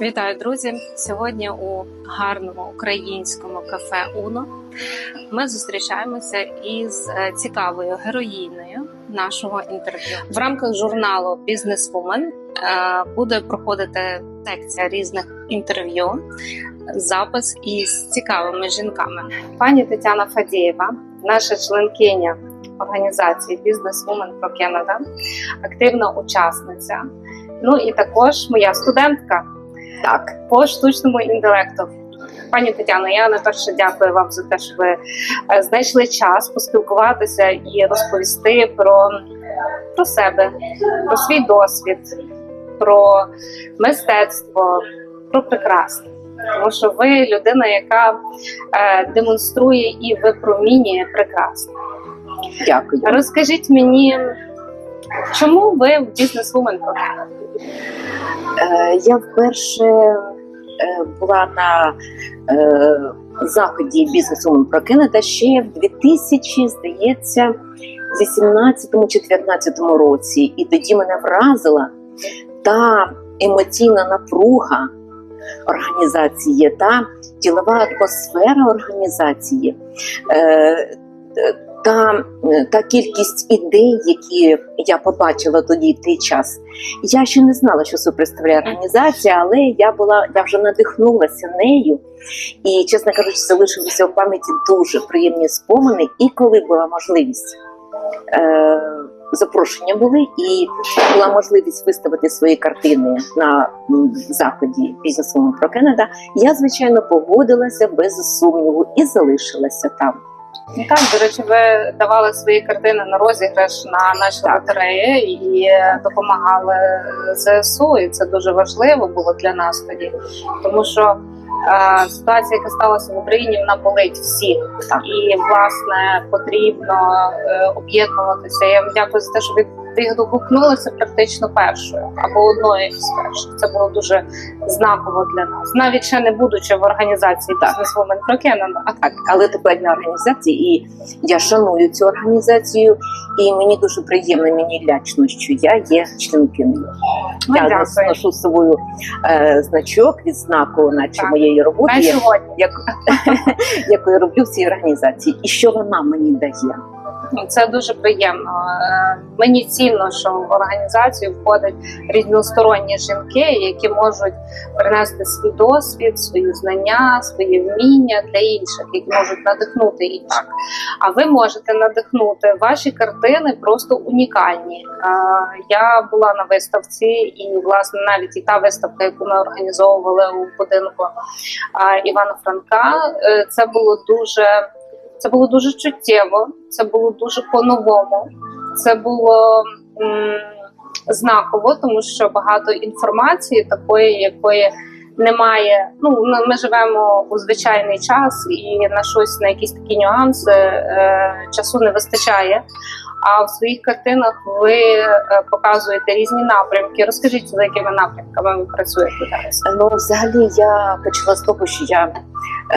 Вітаю, друзі! Сьогодні у гарному українському кафе Уно ми зустрічаємося із е, цікавою героїною нашого інтерв'ю. В рамках журналу Businesswoman е, буде проходити секція різних інтерв'ю, запис із цікавими жінками. Пані Тетяна Фадієва, наша членкиня організації Businesswoman про Canada, активна учасниця. Ну і також моя студентка. Так, по штучному інтелекту. Пані Тетяно, я найперше дякую вам за те, що ви е, знайшли час поспілкуватися і розповісти про, про себе, про свій досвід, про мистецтво, про прекрасне. Тому що ви людина, яка е, демонструє і випромінює прекрасне. Дякую. Розкажіть мені, чому ви в бізнес-вумен? Е, Я вперше е, була на е, заході бізнесу про Кеннеда ще в 2000, здається, 18 чи 19 році. І тоді мене вразила та емоційна напруга організації, та ділова атмосфера організації. Та, та кількість ідей, які я побачила тоді в той час. Я ще не знала, що це представляє організація, але я була я вже надихнулася нею. І, чесно кажучи, залишилися в пам'яті дуже приємні спомини. І коли була можливість, е, запрошення були, і була можливість виставити свої картини на заході бізнесу про Кеннеда, я звичайно погодилася без сумніву і залишилася там. Ну Так, до речі, ви давали свої картини на розіграш на наші лотереї і допомагали ЗСУ, і це дуже важливо було для нас тоді, тому що е, ситуація, яка сталася в Україні, вона болить всіх, і власне потрібно е, об'єднуватися. Я вам дякую за те, що ви відгукнулися практично першою або одною із перших. Це було дуже знаково для нас, навіть ще не будучи в організації бізнес-вумен про Кеннеда. Так, але тепер на організації, і я шаную цю організацію, і мені дуже приємно, мені лячно, що я є членкиною. Ну, я дякую. ношу з собою е, значок, відзнаку, наче Так. моєї роботи, як- як, яку я роблю в цій організації, і що вона мені дає. Це дуже приємно. Е, Мені цінно, що в організацію входять різносторонні жінки, які можуть принести свій досвід, свої знання, свої вміння для інших, які можуть надихнути інших. А ви можете надихнути ваші картини просто унікальні. Е, Я була на виставці, і власне навіть і та виставка, яку ми організовували у будинку е, Івана Франка, це було дуже. Це було дуже чуттєво, це було дуже по-новому. Це було м, знаково, тому що багато інформації, такої, якої немає. Ну ми- живемо у звичайний час, і на щось на якісь такі нюанси е, часу не вистачає. А в своїх картинах ви е, показуєте різні напрямки. Розкажіть, за якими напрямками ви працюєте зараз? Ну, взагалі, я почала з того, що я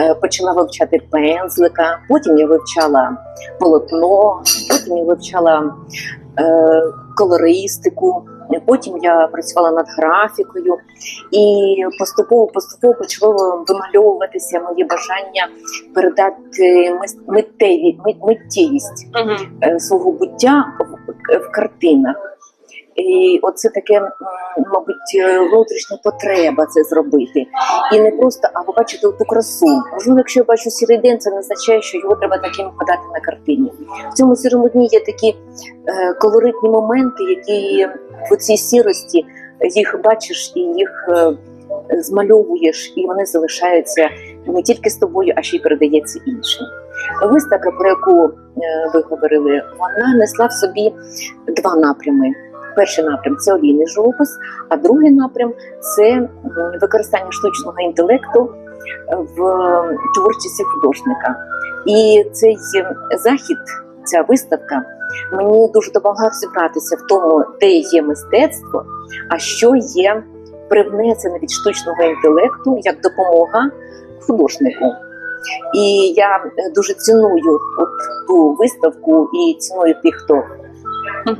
е, почала вивчати пензлика, потім я вивчала полотно, потім я вивчала е, колористику, потім я працювала над графікою, і поступово поступово почало вимальовуватися моє бажання передати миттєвість е, свого буття в картинах. І оце таке, мабуть, е, внутрішня потреба це зробити. І не просто, а побачити ту красу. Можливо, якщо я бачу сірий день, це не означає, що його треба таким подати на картині. В цьому сірому дні є такі е, колоритні моменти, які в цій сірості їх бачиш і їх е, змальовуєш, і вони залишаються не тільки з тобою, а ще й передається іншим. Виставка, про яку ви говорили, вона несла в собі два напрями. Перший напрям це олійний живопис, а другий напрям це використання штучного інтелекту в творчості художника. І цей захід, ця виставка, мені дуже допомагав розібратися в тому, де є мистецтво, а що є привнесене від штучного інтелекту як допомога художнику. І я е, дуже ціную от ту виставку і ціную тих, хто.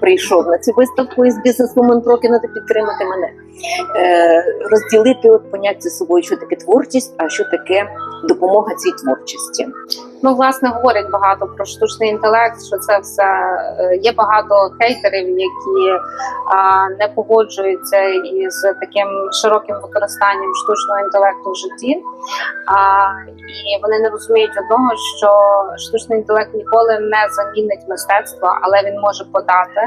Прийшов на цю виставку із бізнес-вумен Прокіна та підтримати мене. Е, розділити от поняття собою, що таке творчість, а що таке допомога цій творчості. Ну, власне, говорять багато про штучний інтелект, що це все е, є багато хейтерів, які а, не погоджуються із таким широким використанням штучного інтелекту в житті. А, і вони не розуміють одного, що штучний інтелект ніколи не замінить мистецтво, але він може подати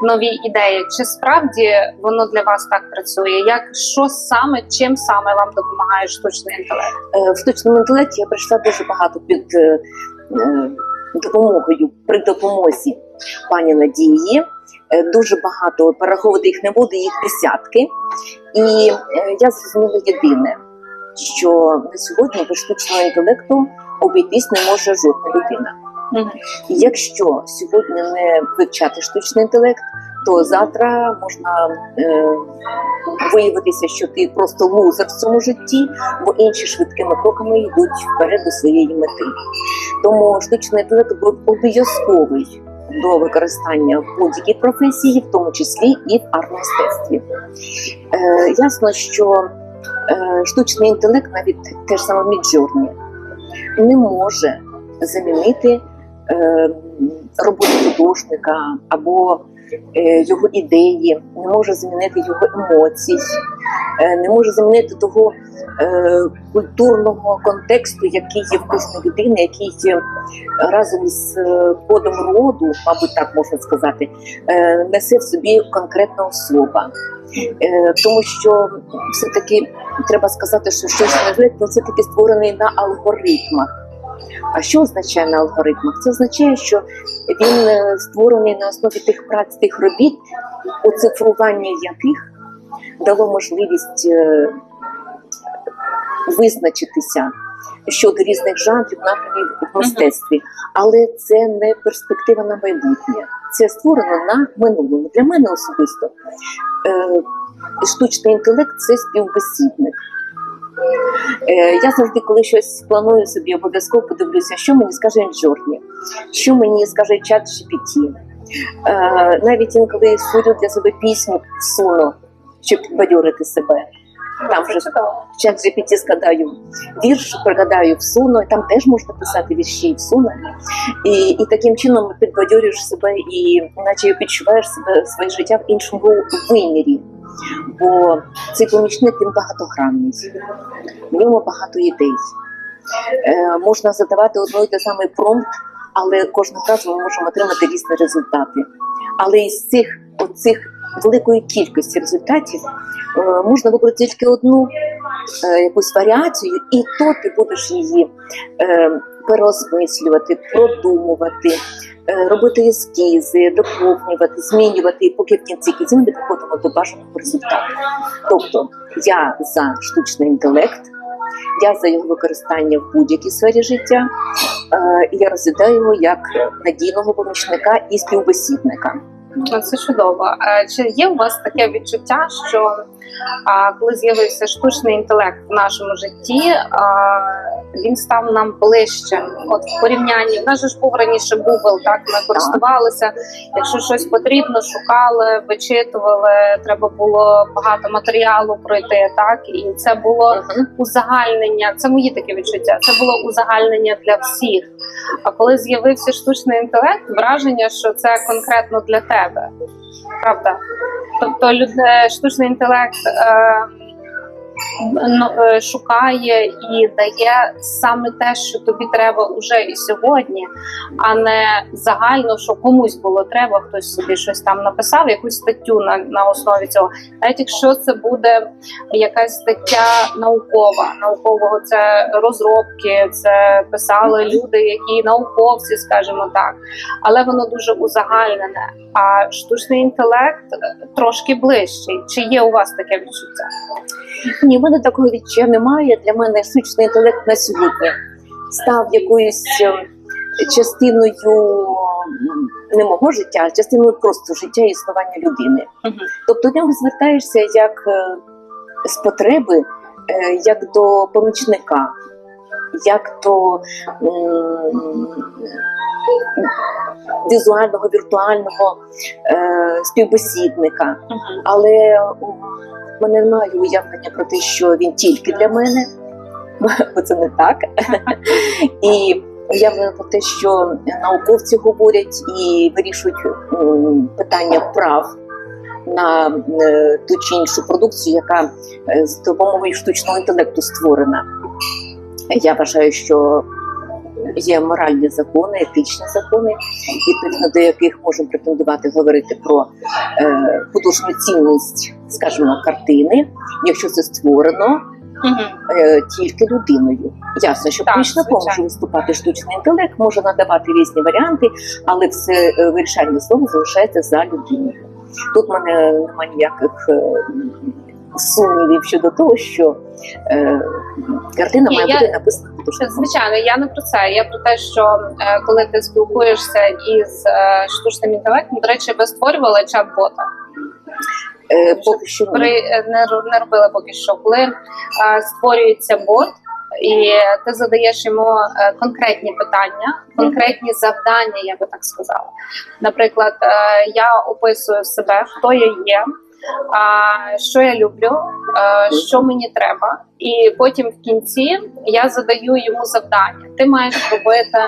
нові ідеї. Чи справді воно для вас так працює? Як що саме, чим саме вам допомагає штучний інтелект? Е, В штучному інтелекті я прийшла дуже багато під е, е, допомогою при допомозі пані Надії. Е, Дуже багато перераховувати їх не буду, їх десятки. І е, я зрозуміла єдине, що на сьогодні без штучного інтелекту обійтись не може жодна людина. І Якщо сьогодні не вивчати штучний інтелект, то завтра можна е, виявитися, що ти просто лузер в цьому житті, бо інші швидкими кроками йдуть вперед до своєї мети. Тому штучний інтелект був обов'язковий до використання в будь-якій професії, в тому числі і в арт-мистецтві. Е, ясно, що е, штучний інтелект, навіть те ж саме Міджорні, не може замінити е, роботу художника або його ідеї, не може замінити його емоцій, е, не може замінити того е, культурного контексту, який є в кожної людини, який є разом з е, кодом роду, мабуть, так можна сказати, е, несе в собі конкретна особа. Е, тому що все-таки треба сказати, що щось інтелект він все-таки створений на алгоритмах. А що означає на алгоритмах? Це означає, що він е, створений на основі тих праць, тих робіт, оцифрування яких дало можливість е, визначитися щодо різних жанрів, напрямів в мистецтві. Але це не перспектива на майбутнє. Це створено на минулому. Для мене особисто е, штучний інтелект це співбесідник. Е, я завжди, коли щось планую собі, обов'язково подивлюся, що мені скаже Джорні, що мені скаже чат GPT. Е, навіть інколи створю для себе пісню суну, щоб підбадьорити себе. Там вже в чат GPT складаю вірш, в суно, і там теж можна писати вірші в суно. І, і таким чином підбадьорюєш себе і наче відчуваєш себе своє життя в іншому вимірі. Бо цей помічник він багатогранний, в ньому багато ідей. Е, можна задавати одно і те саме промпт, але кожного разу ми можемо отримати різні результати. Але із цих оцих великої кількості результатів е, можна вибрати тільки одну е, якусь варіацію, і то ти будеш її е, переосмислювати, продумувати, робити ескізи, доповнювати, змінювати, поки в кінці кінців ми доходимо до бажаного результату. Тобто я за штучний інтелект. Я за його використання в будь-якій сфері життя, і я розглядаю його як надійного помічника і співбесідника. Ну, Це чудово. А Чи є у вас таке відчуття, що коли з'явився штучний інтелект в нашому житті, він став нам ближчим? От в порівнянні в нас же ж був раніше Google, так ми користувалися. Якщо щось потрібно, шукали, вичитували, треба було багато матеріалу пройти. Так і це було узагальнення. Це мої такі відчуття. Це було узагальнення для всіх. А коли з'явився штучний інтелект, враження, що це конкретно для тебе. Правда? Тобто люди, штучний інтелект е, е, шукає і дає саме те, що тобі треба уже і сьогодні, а не загально, що комусь було треба, хтось собі щось там написав, якусь статтю на, на основі цього. Навіть якщо це буде якась стаття наукова, наукового це розробки, це писали люди, які науковці, скажімо так, але воно дуже узагальнене. А штучний інтелект е, трошки ближчий. Чи є у вас таке відчуття? Ні, мене такого відчуття немає. Для мене штучний інтелект на сьогодні став якоюсь е, частиною не мого життя, а частиною просто життя і існування людини. Мгм. Тобто до нього звертаєшся як е, з потреби, е, як до помічника. як м, візуального, віртуального е, співбесідника. Але в мене немає уявлення про те, що він тільки для мене, бо це не так. І уявлення про те, що науковці говорять і вирішують питання прав на е, ту чи іншу продукцію, яка е, з допомогою штучного інтелекту створена. Я вважаю, що є моральні закони, етичні закони, відповідно до яких можемо претендувати говорити про е, художню цінність, скажімо, картини, якщо це створено е, тільки людиною. Ясно, що помічником може виступати штучний інтелект, може надавати різні варіанти, але все е, вирішальне слово залишається за людиною. Тут в мене немає ніяких е, сумнівів щодо того, що е, картина Ні, має я- бути написана художником. Звичайно, я не про це. Я про те, що е, коли ти спілкуєшся із е, штучним інтелектом, до речі, ви створювали чат-бота. Е, поки що. При е, не, не робили поки що, коли е, створюється бот. І ти задаєш йому е, конкретні питання, конкретні завдання, я би так сказала. Наприклад, е, я описую себе, хто я є, що я люблю, що мені треба. І потім в кінці я задаю йому завдання. Ти маєш робити.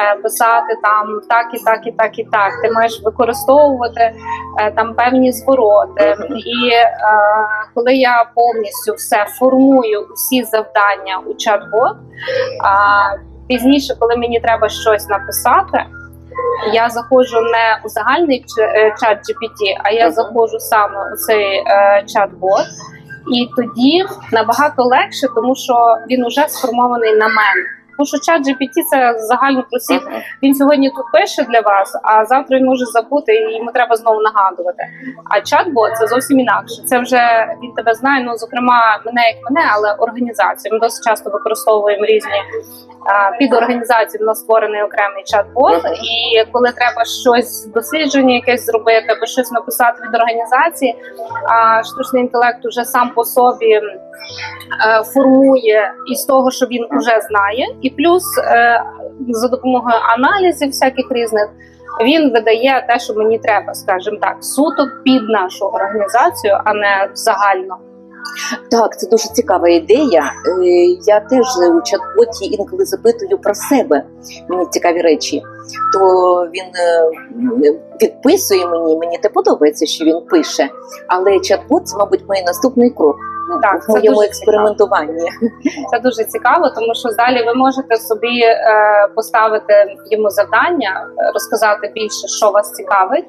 е, Писати там так і так, і так, і так. Ти маєш використовувати е, там певні звороти. І е, коли я повністю все формую, усі завдання у чат-бот, пізніше, коли мені треба щось написати, я заходжу не у загальний е, чат GPT, а я заходжу саме у цей е, чат-бот. І тоді набагато легше, тому що він уже сформований на мене. Тому що чат GPT це загально просів. Мгм. Він сьогодні тут пише для вас, а завтра він може забути, і йому треба знову нагадувати. А чат-бот це зовсім інакше. Це вже він тебе знає. Ну зокрема, мене як мене, але організацію. Ми досить часто використовуємо різні під організацію. в нас створений окремий чат-бот. І коли треба щось дослідження, якесь зробити або щось написати від організації, а штучний інтелект уже сам по собі формує із того, що він вже знає, і плюс е, за допомогою аналізів всяких різних. Він видає те, що мені треба, скажімо так, суто під нашу організацію, а не загально. Так, це дуже цікава ідея. Е, Я теж у чат-боті інколи запитую про себе. Мені цікаві речі. То він е, відписує мені, мені те подобається, що він пише. Але чат-бот це, мабуть, мій наступний крок Так, в це моєму експериментуванні. Це дуже цікаво, тому що далі ви можете собі е, поставити йому завдання, розказати більше, що вас цікавить,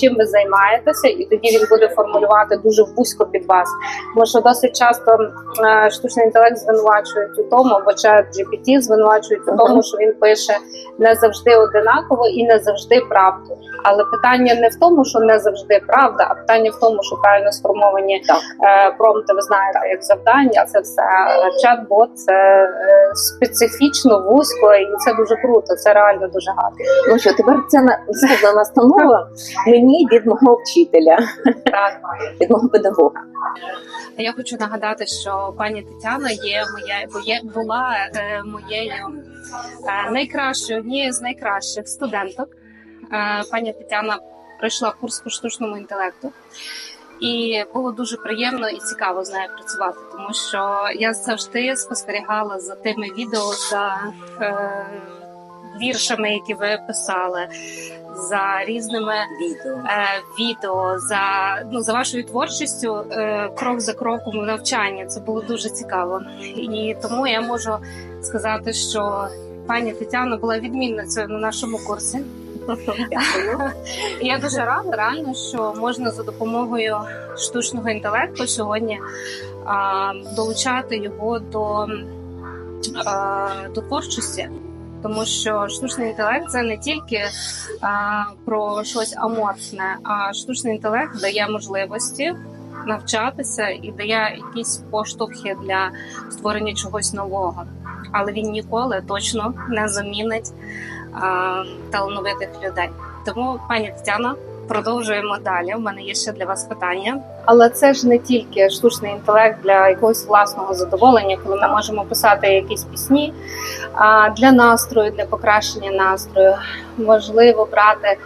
чим ви займаєтеся, і тоді він буде формулювати дуже вузько під вас. Тому що досить часто е, штучний інтелект звинувачують у тому, або чат GPT звинувачують у тому, що він пише не завжди одинаково і не завжди правду. Але питання не в тому, що не завжди правда, а питання в тому, що правильно сформовані Так. е, промпти, ви знаєте, як завдання, це все Е, чат-бот, це е, специфічно вузько, і це дуже круто. Це реально дуже гарно. Ну що, тепер ця на- настанова мені від мого вчителя, Так. від мого педагога. Я хочу нагадати, що пані Тетяна є моя є, була е, моєю е, найкращою, однією з найкращих студенток. Е, пані Тетяна пройшла курс по штучному інтелекту. І було дуже приємно і цікаво з нею працювати, тому що я завжди спостерігала за тими відео, за е, віршами, які ви писали, за різними Відео. е, відео за ну за вашою творчістю, е, крок за кроком в навчанні. Це було дуже цікаво, і тому я можу сказати, що пані Тетяна була відмінницею на нашому курсі. Я дуже рада, реально, що можна за допомогою штучного інтелекту сьогодні а, долучати його до, а, до творчості. Тому що штучний інтелект це не тільки а, про щось аморфне, а штучний інтелект дає можливості навчатися і дає якісь поштовхи для створення чогось нового. Але він ніколи точно не замінить талановитих людей. Тому, пані Тетяна, продовжуємо далі. У мене є ще для вас питання. Але це ж не тільки штучний інтелект для якогось власного задоволення, коли ми можемо писати якісь пісні а для настрою, для покращення настрою. Можливо, брати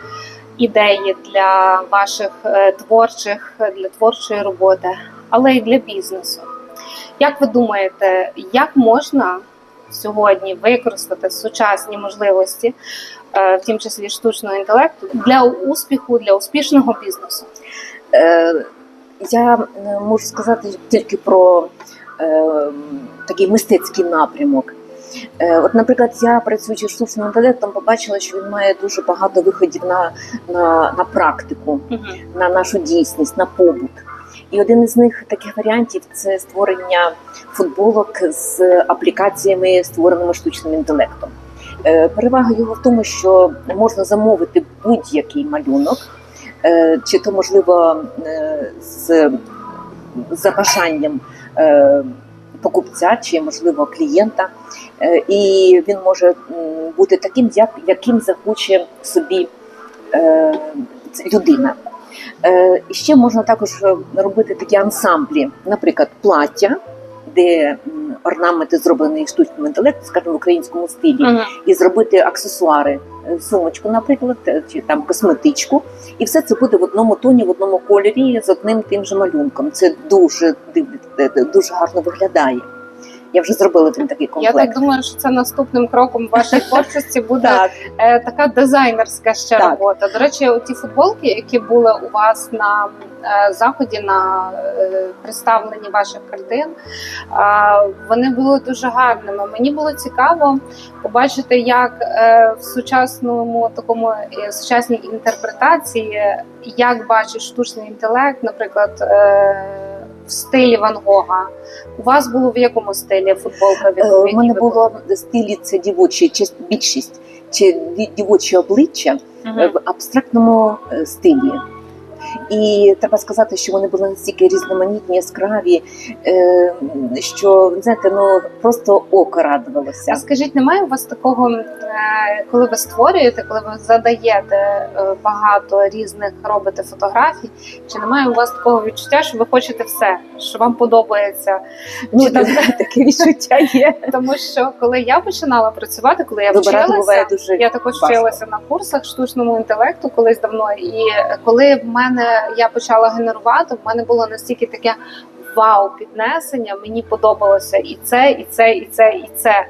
ідеї для ваших е, творчих, для творчої роботи, але й для бізнесу. Як ви думаєте, як можна сьогодні використати сучасні можливості, е, в тім числі штучного інтелекту, для успіху, для успішного бізнесу? Е, Я е, можу сказати тільки про такий мистецький напрямок. От, наприклад, я працюючи штучним інтелектом, побачила, що він має дуже багато виходів на, на, на практику, на нашу дійсність, на побут. І один із них таких варіантів це створення футболок з аплікаціями, створеними штучним інтелектом. Е, Перевага його в тому, що можна замовити будь-який малюнок, е, чи то можливо е, з за бажанням е, покупця, чи можливо клієнта, і він може бути таким, як, яким захоче собі людина. Е, ще можна також е, робити такі ансамблі, наприклад, плаття, де орнаменти зроблені штучним інтелектом, скажімо, в українському стилі, і зробити аксесуари, е, сумочку, наприклад, чи там косметичку, і все це буде в одному тоні, в одному кольорі з одним тим же малюнком. Це дуже дуже гарно виглядає. Я вже зробила там такий Я так думаю, що це наступним кроком вашої творчості буде Так, е, така дизайнерська ще Так. робота. До речі, ті футболки, які були у вас на е, заході на е, представленні ваших картин, е, вони були дуже гарними. Мені було цікаво побачити, як е, в сучасному такому е, сучасній інтерпретації, як бачить штучний інтелект, наприклад. В стилі Ван Гога. У вас було в якому стилі футболка від Е, У мене було в стилі це дівочі, чи більшість, чи ді- дівочі обличчя е, в абстрактному е, стилі. І треба сказати, що вони були настільки різноманітні, яскраві, е, що знаєте, ну просто око радувалося. А скажіть, немає у вас такого, е, коли ви створюєте, коли ви задаєте е, багато різних робите фотографій? Чи немає у вас такого відчуття, що ви хочете все, що вам подобається? Ну, Чи там- таке відчуття є. Тому що коли я починала працювати, коли я Вибирати вчилася, дуже я також важко. вчилася на курсах штучному інтелекту колись давно. І коли в мене я почала генерувати, в мене було настільки таке вау піднесення. Мені подобалося і це, і це, і це, і це.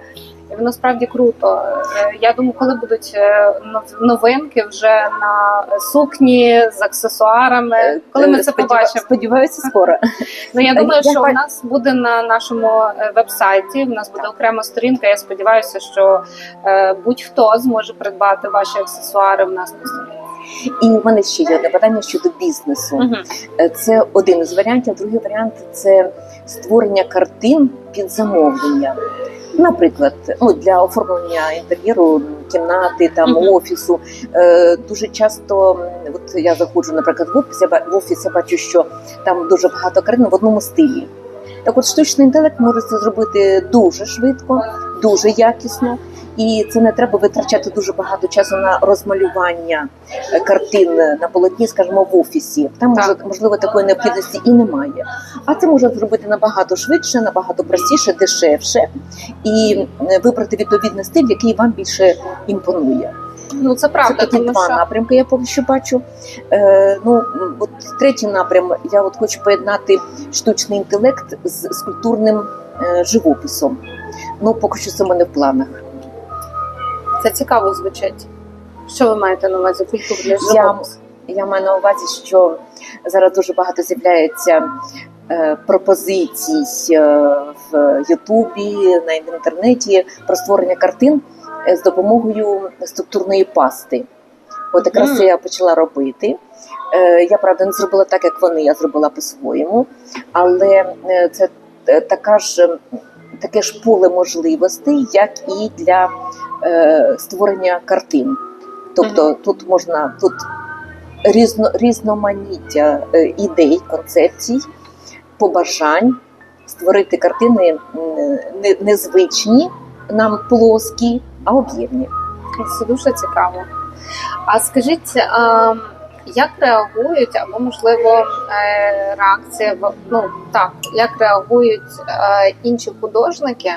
І воно справді круто. Е, Я думаю, коли будуть е, новинки вже на сукні з аксесуарами, коли ми це побачимо. Сподіваюся, скоро. Ну я Е, думаю, що у нас буде на нашому е, вебсайті. В нас буде окрема сторінка. Я сподіваюся, що е, будь-хто зможе придбати ваші аксесуари в нас на сторінці. І в мене ще є одне питання щодо бізнесу. Е, Це один із варіантів. Другий варіант це створення картин під замовлення. Наприклад, ну для оформлення інтер'єру кімнати, там Мгм. офісу. Е, дуже часто, от я заходжу, наприклад, в офіс, я в офіс, я бачу, що там дуже багато картин в одному стилі. Так от штучний інтелект може це зробити дуже швидко, дуже якісно, і це не треба витрачати дуже багато часу на розмалювання е, картин на полотні, скажімо, в офісі. Там Так. може можливо такої необхідності і немає. А це можна зробити набагато швидше, набагато простіше, дешевше і е, вибрати відповідний стиль, який вам більше імпонує. Ну це правда, Це такі тому два що напрямки. Я поки що бачу. Е, ну от третій напрям. Я от хочу поєднати штучний інтелект з скульптурним е, живописом. Ну поки що це в мене в планах. Це цікаво звучить. Що ви маєте на увазі культурний Я- живопис? Я маю на увазі, що зараз дуже багато з'являється е, пропозицій е, в Ютубі, на інтернеті про створення картин е, з допомогою структурної пасти. От якраз це я почала робити. Е, Я правда не зробила так, як вони, я зробила по-своєму, але це така ж таке ж поле можливостей, як і для е, створення картин. Тобто тут можна тут різно, різноманіття е, ідей, концепцій, побажань, створити картини не, незвичні нам плоскі, а об'ємні. Це дуже цікаво. А скажіть, а, як реагують, або можливо е, реакція ну так, як реагують е, інші художники,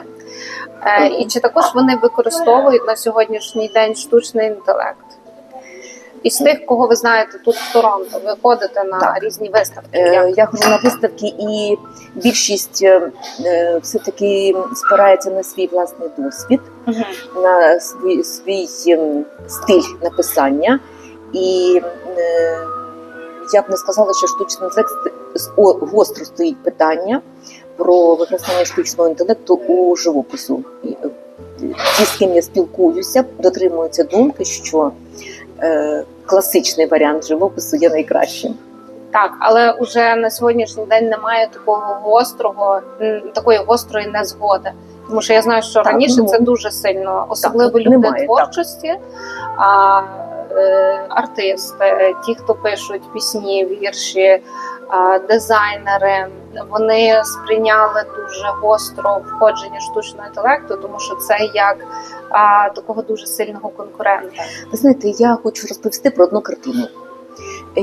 е, і чи також вони використовують на сьогоднішній день штучний інтелект? Із тих, кого ви знаєте тут в Торонто, ви ходите на Так. різні виставки. Як? Я ходжу на виставки, і більшість е, е, все-таки спирається на свій власний досвід, Мгм. на свій, свій ем, стиль написання. І е, я б не сказала, що штучний інтелект гостро стоїть питання про використання штучного інтелекту у живопису. Е, Ті, з ким я спілкуюся, дотримуються думки, що е, класичний варіант живопису є найкращим. Так, але уже на сьогоднішній день немає такого гострого, такої гострої незгоди. Тому що я знаю, що Так, раніше ну, це дуже сильно, особливо так, люди немає, творчості, а е, артисти, ті, хто пишуть пісні, вірші, дизайнери, вони сприйняли дуже гостро входження штучного інтелекту, тому що це як такого дуже сильного конкурента. Ви знаєте, я хочу розповісти про одну картину.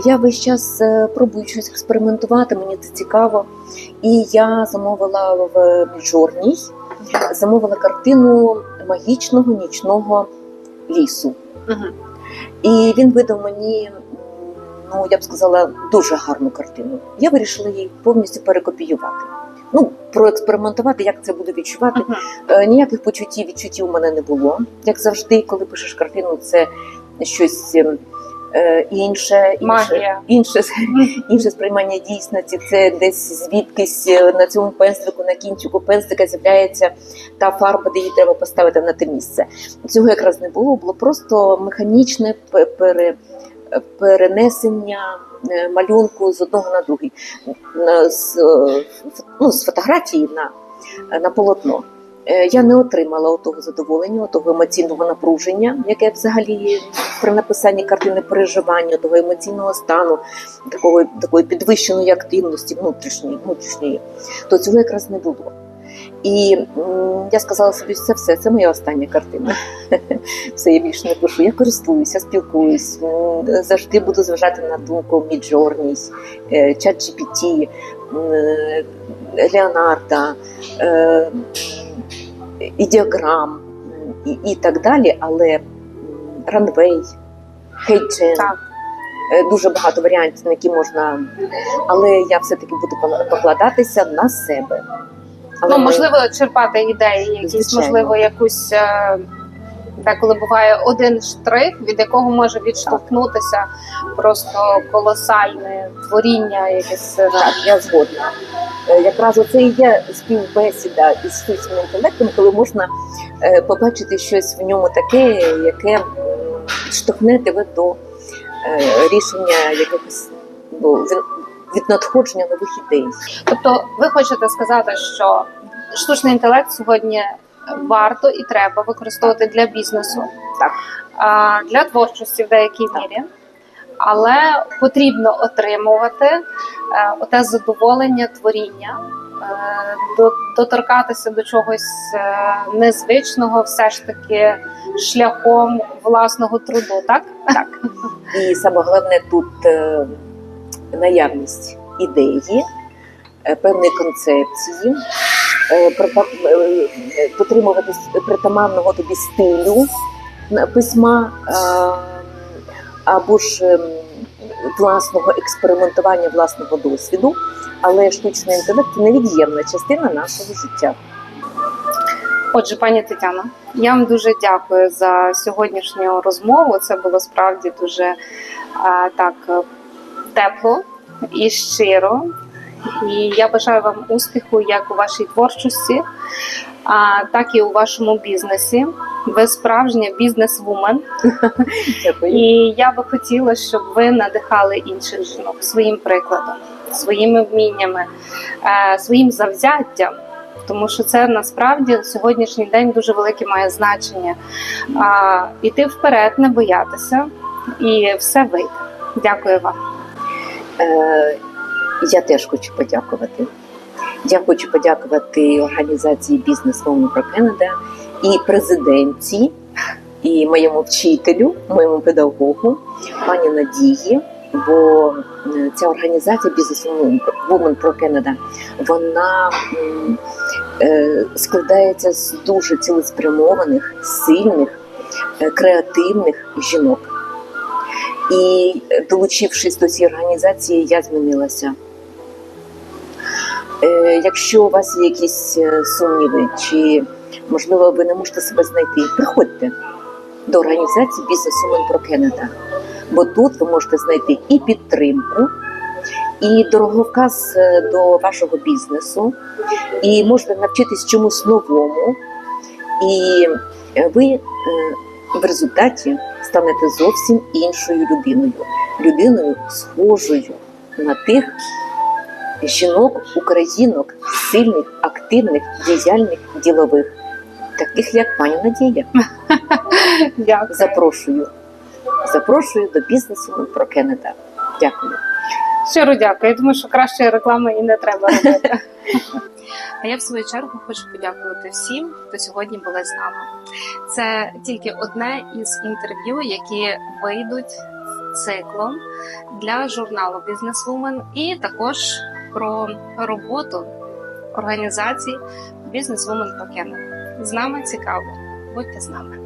Я весь час е, пробую щось експериментувати, мені це цікаво. І я замовила в Міжорній, замовила картину магічного нічного лісу. Мгм. І він видав мені, ну я б сказала, дуже гарну картину. Я вирішила її повністю перекопіювати. Ну, проекспериментувати, як це буду відчувати. Мгм. Е, Ніяких почуттів, відчуттів у мене не було. Як завжди, коли пишеш картину, це щось ем, інше, інше, інше, інше сприймання дійсності. Це десь звідкись е, на цьому пензлику, на кінчику пензлика з'являється та фарба, де її треба поставити на те місце. Цього якраз не було, було просто механічне пере, перенесення е, малюнку з одного на другий, з, е, ну, з фотографії на, на полотно. Е, Я не отримала того задоволення, того емоційного напруження, яке взагалі при написанні картини переживання, того емоційного стану, такої, такої підвищеної активності внутрішньої, внутрішньої, то цього якраз не було. І я сказала собі, це все, це моя остання картина. Все, я більше не пишу. Я користуюся, спілкуюсь, завжди буду зважати на думку Міджорній, чат GPT, Леонарда, ідеограм і, і так далі, але ранвей, хейджен, Так. е, дуже багато варіантів, на які можна. Але я все-таки буду покладатися на себе. Але Ну, можливо, черпати ідеї, якісь, Звичайно. можливо, якусь е, деколи буває один штрих, від якого може відштовхнутися просто колосальне творіння, якесь Так, я згодна. Е, Якраз оце і є співбесіда із штучним інтелектом, коли можна е, побачити щось в ньому таке, яке м, підштовхне тебе до е, рішення якихось ну, від надходження нових ідей. Тобто, ви хочете сказати, що штучний інтелект сьогодні варто і треба використовувати для бізнесу, Так. а, для творчості в деякій Так. мірі. Але потрібно отримувати е, оте задоволення творіння, е, до- доторкатися до чогось е, незвичного, все ж таки шляхом власного труду, так? Так. І саме головне тут е, наявність ідеї, е, певної концепції, дотримуватись притаманного тобі стилю письма е, або ж ем, власного експериментування, власного досвіду. Але штучний інтелект невід'ємна частина нашого життя. Отже, пані Тетяно, я вам дуже дякую за сьогоднішню розмову. Це було справді дуже так е, тепло і щиро. І я бажаю вам успіху як у вашій творчості, а, так і у вашому бізнесі. Ви справжня бізнес-вумен. І я би хотіла, щоб ви надихали інших жінок своїм прикладом, своїми вміннями, е, своїм завзяттям. Тому що це насправді сьогоднішній день дуже велике має значення. А, іти вперед, не боятися, і все вийде. Дякую вам. Я теж хочу подякувати. Я хочу подякувати організації Бізнес Women про Canada і президентці, і моєму вчителю, моєму педагогу, пані Надії, бо е, ця організація Business Women Pro Canada, вона е, складається з дуже цілеспрямованих, сильних, е, креативних жінок. І е, долучившись до цієї організації, я змінилася. Е, Якщо у вас є якісь е, сумніви, чи можливо ви не можете себе знайти, приходьте до організації Business Women Pro Canada. Бо тут ви можете знайти і підтримку, і дороговказ до вашого бізнесу, і можете навчитись чомусь новому, і ви в результаті станете зовсім іншою людиною, людиною схожою на тих жінок, українок, сильних, активних, діяльних, ділових, таких як пані Надія. Дякую. Запрошую. Запрошую до бізнесу про Кеннеда. Дякую. Щиро дякую. Я думаю, що кращої реклами і не треба робити. А я в свою чергу хочу подякувати всім, хто сьогодні були з нами. Це тільки одне із інтерв'ю, які вийдуть циклом для журналу Бізнесвумен і також про роботу організації Бізнесвумен Canada. З нами цікаво. Будьте з нами.